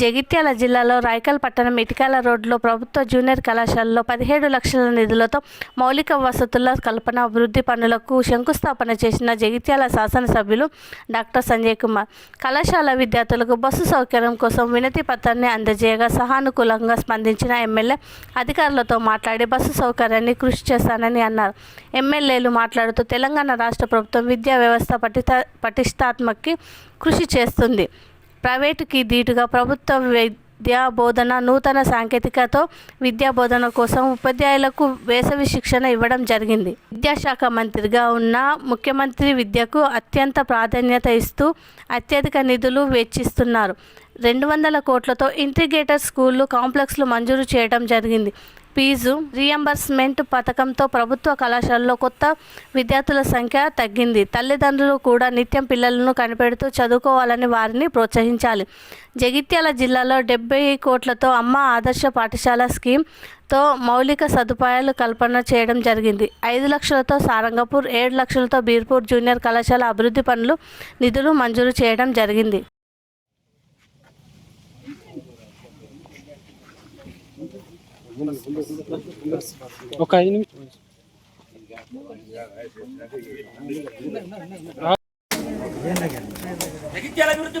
జగిత్యాల జిల్లాలో రాయకల్ పట్టణం ఇటికాల రోడ్లో ప్రభుత్వ జూనియర్ కళాశాలలో పదిహేడు లక్షల నిధులతో మౌలిక వసతుల కల్పన అభివృద్ధి పనులకు శంకుస్థాపన చేసిన జగిత్యాల శాసనసభ్యులు డాక్టర్ సంజయ్ కుమార్. కళాశాల విద్యార్థులకు బస్సు సౌకర్యం కోసం వినతి పత్రాన్ని అందజేయగా సహానుకూలంగా స్పందించిన ఎమ్మెల్యే అధికారులతో మాట్లాడి బస్సు సౌకర్యాన్ని కృషి చేస్తానని అన్నారు. ఎమ్మెల్యేలు మాట్లాడుతూ తెలంగాణ రాష్ట్ర ప్రభుత్వం విద్యా వ్యవస్థ పటిత పటిష్టాత్మకి కృషి చేస్తుంది. ప్రైవేటుకి ధీటుగా ప్రభుత్వ విద్యా బోధన నూతన సాంకేతికతో విద్యా బోధన కోసం ఉపాధ్యాయులకు వేసవి శిక్షణ ఇవ్వడం జరిగింది. విద్యాశాఖ మంత్రిగా ఉన్న ముఖ్యమంత్రి విద్యకు అత్యంత ప్రాధాన్యత ఇస్తూ అత్యధిక నిధులు వెచ్చిస్తున్నారు. రెండు వందల కోట్లతో ఇంటిగ్రేటెడ్ స్కూళ్ళు కాంప్లెక్స్లు మంజూరు చేయడం జరిగింది. ఫీజు రియంబర్స్మెంట్ పథకంతో ప్రభుత్వ కళాశాలలో కొత్త విద్యార్థుల సంఖ్య తగ్గింది. తల్లిదండ్రులు కూడా నిత్యం పిల్లలను కనిపెడుతూ చదువుకోవాలని వారిని ప్రోత్సహించాలి. జగిత్యాల జిల్లాలో డెబ్బై కోట్లతో అమ్మ ఆదర్శ పాఠశాల స్కీమ్తో మౌలిక సదుపాయాలు కల్పన చేయడం జరిగింది. ఐదు లక్షలతో సారంగపూర్ ఏడు లక్షలతో బీర్పూర్ జూనియర్ కళాశాల అభివృద్ధి పనులు నిధులు మంజూరు చేయడం జరిగింది. ఒక ఐదు నిమిషం. జగిత్యాల అభివృద్ధి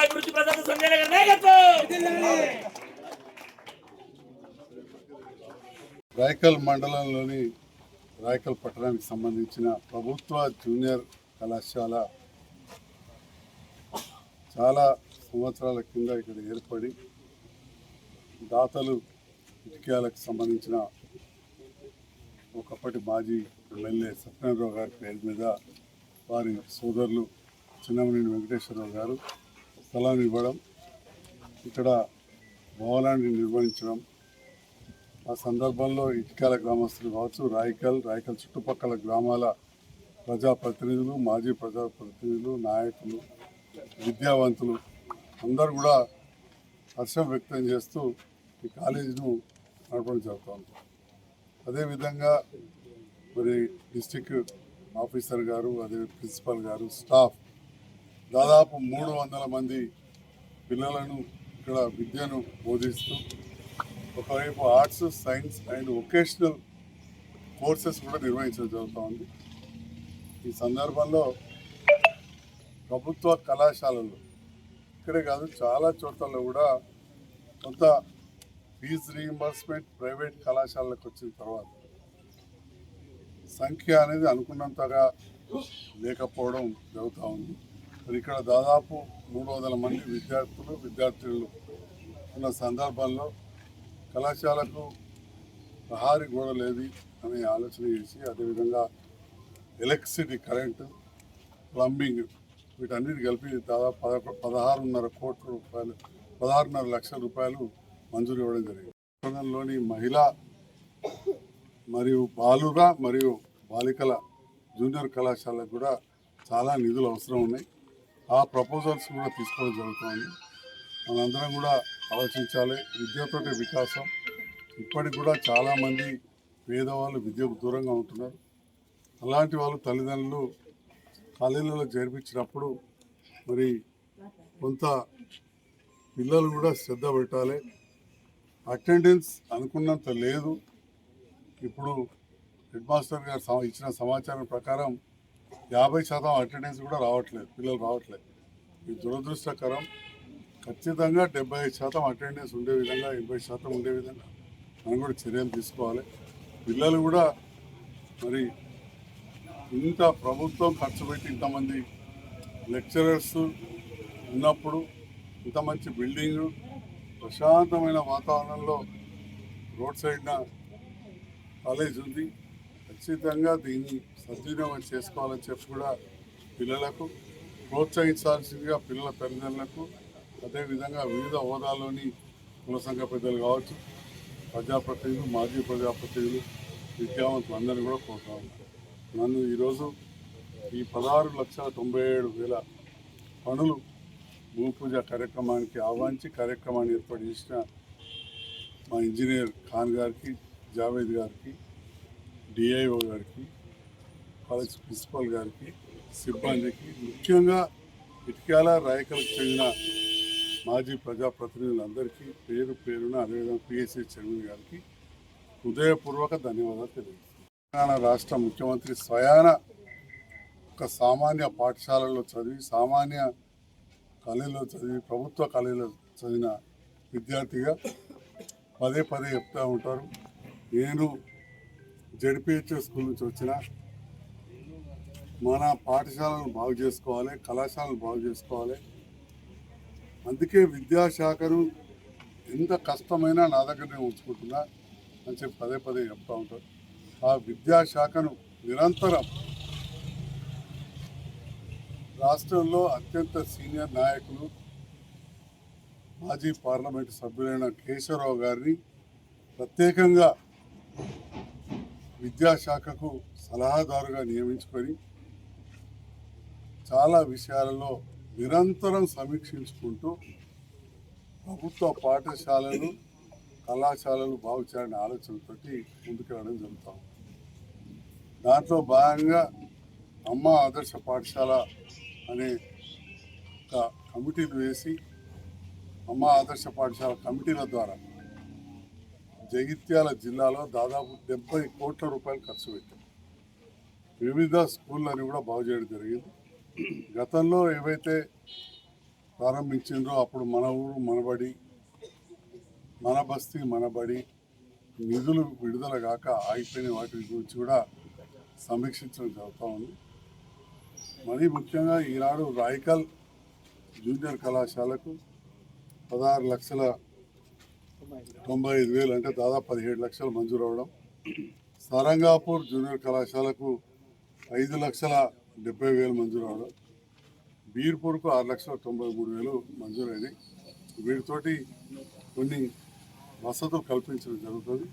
అభివృద్ధి ప్రధాన సంజయ్ గారి నాయకత్వం! రాయకల్ మండలంలోని రాయకల్ పట్టణానికి సంబంధించిన ప్రభుత్వ జూనియర్ కళాశాల చాలా సంవత్సరాల కింద ఇక్కడ ఏర్పడి దాతలు ఇటుక్యాలకు సంబంధించిన ఒకప్పటి మాజీ ఎమ్మెల్యే సత్యనారాయణరావు గారి పేరు మీద వారి సోదరులు చిన్నమనేని వెంకటేశ్వరరావు గారు స్థలాన్ని ఇవ్వడం ఇక్కడ భవనాన్ని నిర్వహించడం. ఆ సందర్భంలో ఇటుకాల గ్రామస్తులు కావచ్చు రాయకల్ రాయకల్ చుట్టుపక్కల గ్రామాల ప్రజాప్రతినిధులు మాజీ ప్రజాప్రతినిధులు నాయకులు విద్యావంతులు అందరూ కూడా హర్షం వ్యక్తం చేస్తూ ఈ కాలేజీను నడపడం జరుగుతుంది. అదేవిధంగా మరి డిస్టిక్ ఆఫీసర్ గారు అదే ప్రిన్సిపల్ గారు స్టాఫ్ దాదాపు మూడు వందల మంది పిల్లలను ఇక్కడ విద్యను బోధిస్తూ ఒకవైపు arts science and vocational courses కూడా నిర్వహించడం జరుగుతూ ఉంది. ఈ సందర్భంలో ప్రభుత్వ కళాశాలలు ఇక్కడే కాదు చాలా చోట్లలో కూడా కొంత ఫీజు రీఎంబర్స్మెంట్ ప్రైవేట్ కళాశాలకు వచ్చిన తర్వాత సంఖ్య అనేది అనుకున్నంతగా లేకపోవడం జరుగుతూ ఉంది. మరి ఇక్కడ దాదాపు మూడు వందల మంది విద్యార్థులు విద్యార్థులు ఉన్న సందర్భంలో కళాశాలకు ప్రహారీ గోడ లేదు అనే ఆలోచన చేసి అదేవిధంగా ఎలక్ట్రిసిటీ కరెంటు ప్లంబింగ్ వీటన్నిటి కలిపి దాదాపు పదకొ పదహారున్నర కోట్ల రూపాయలు పదహారున్నర లక్షల రూపాయలు మంజూరు ఇవ్వడం జరిగింది. పట్టణంలోని మహిళా మరియు బాలుర మరియు బాలికల జూనియర్ కళాశాలకు కూడా చాలా నిధులు అవసరం ఉన్నాయి. ఆ ప్రపోజల్స్ కూడా తీసుకోవడం జరుగుతుంది. మనందరం కూడా ఆలోచించాలి. విద్యతోటి వికాసం. ఇప్పటికి కూడా చాలామంది పేదవాళ్ళు విద్యకు దూరంగా ఉంటున్నారు. అలాంటి వాళ్ళు తల్లిదండ్రులు కాలేజీలలో చేర్పించినప్పుడు మరి కొంత పిల్లలు కూడా శ్రద్ధ పెట్టాలి. అటెండెన్స్ అనుకున్నంత లేదు. ఇప్పుడు హెడ్ మాస్టర్ గారు ఇచ్చిన సమాచారం ప్రకారం యాభై శాతం అటెండెన్స్ కూడా రావట్లేదు పిల్లలు రావట్లేదు. ఇది దురదృష్టకరం. ఖచ్చితంగా డెబ్బై ఐదు శాతం అటెండెన్స్ ఉండే విధంగా ఎనభై శాతం ఉండే విధంగా మనం కూడా చర్యలు తీసుకోవాలి. పిల్లలు కూడా మరి ఇంత ప్రభుత్వం ఖర్చు పెట్టి ఇంతమంది లెక్చరర్స్ ఉన్నప్పుడు ఇంత మంచి బిల్డింగ్ ప్రశాంతమైన వాతావరణంలో రోడ్ సైడ్న కాలేజ్ ఉంది. ఖచ్చితంగా దీన్ని సద్వినియోగం చేసుకోవాలని చెప్పి కూడా పిల్లలకు ప్రోత్సహించాల్సిందిగా పిల్లల తల్లిదండ్రులకు అదేవిధంగా వివిధ హోదాల్లోని కుల సంఘ పెద్దలు కావచ్చు ప్రజాప్రతినిధులు మాజీ ప్రజాప్రతినిధులు విద్యావంతులు అందరినీ కూడా కోరుతా నన్ను ఈరోజు ఈ పదహారు లక్షల తొంభై ఏడు వేల పనులు భూపూజ కార్యక్రమానికి ఆహ్వానించి కార్యక్రమాన్ని ఏర్పాటు చేసిన మా ఇంజనీర్ ఖాన్ గారికి జావేద్ గారికి డిఐఓ గారికి కాలేజ్ ప్రిన్సిపల్ గారికి సిబ్బందికి ముఖ్యంగా ఇటుకాల రాయకలకు చెందిన మాజీ ప్రజాప్రతినిధులందరికీ పేరు పేరున అదేవిధంగా పిఎస్సి చైర్మన్ గారికి హృదయపూర్వక ధన్యవాదాలు తెలియజేస్తున్నాను. తెలంగాణ రాష్ట్ర ముఖ్యమంత్రి స్వయాన ఒక సామాన్య పాఠశాలలో చదివి సామాన్య కాలేజీలో చదివి ప్రభుత్వ కాలేజీలో చదివిన విద్యార్థిగా పదే పదే చెప్తూ ఉంటారు. నేను జడ్పిహెచ్ఎస్ స్కూల్ నుంచి వచ్చిన మన పాఠశాలను బాగు చేసుకోవాలి కళాశాలను బాగు చేసుకోవాలి. అందుకే విద్యాశాఖను ఎంత కష్టమైనా నా దగ్గరనే ఉంచుకుంటున్నా అని చెప్పి పదే పదే చెప్తూ ఉంటారు. ఆ విద్యాశాఖను నిరంతరం రాష్ట్రంలో అత్యంత సీనియర్ నాయకులు మాజీ పార్లమెంటు సభ్యులైన కేశవరావు గారిని ప్రత్యేకంగా విద్యాశాఖకు సలహాదారుగా నియమించుకొని చాలా విషయాలలో నిరంతరం సమీక్షించుకుంటూ ప్రభుత్వ పాఠశాలలు కళాశాలలు బాగు చేయాలనే ఆలోచనతోటి ముందుకెళ్ళడం జరుగుతాం దాంట్లో భాగంగా అమ్మ ఆదర్శ పాఠశాల అనే ఒక కమిటీలు వేసి అమ్మ ఆదర్శ పాఠశాల కమిటీల ద్వారా జగిత్యాల జిల్లాలో దాదాపు డెబ్బై కోట్ల రూపాయలు ఖర్చు పెట్టాం. వివిధ స్కూళ్ళని కూడా బాగు చేయడం జరిగింది. గతంలో ఏవైతే ప్రారంభించిండ్రో అప్పుడు మన ఊరు మనబడి మన బస్తీ మనబడి నిధులు విడుదల కాక ఆగిపోయిన వాటి గురించి కూడా సమీక్షించడం జరుగుతూ ఉంది. మరీ ముఖ్యంగా ఈనాడు రాయకల్ జూనియర్ కళాశాలకు పదహారు లక్షల తొంభై ఐదు వేలు అంటే దాదాపు పదిహేడు లక్షలు మంజూరు అవడం సారంగాపూర్ జూనియర్ కళాశాలకు ఐదు లక్షల డెబ్బై వేలు మంజూరు అవడం బీర్పూర్కు ఆరు లక్షల తొంభై మూడు వేలు మంజూరైనాయి. వీటితోటి కొన్ని వసతులు కల్పించడం జరుగుతుంది.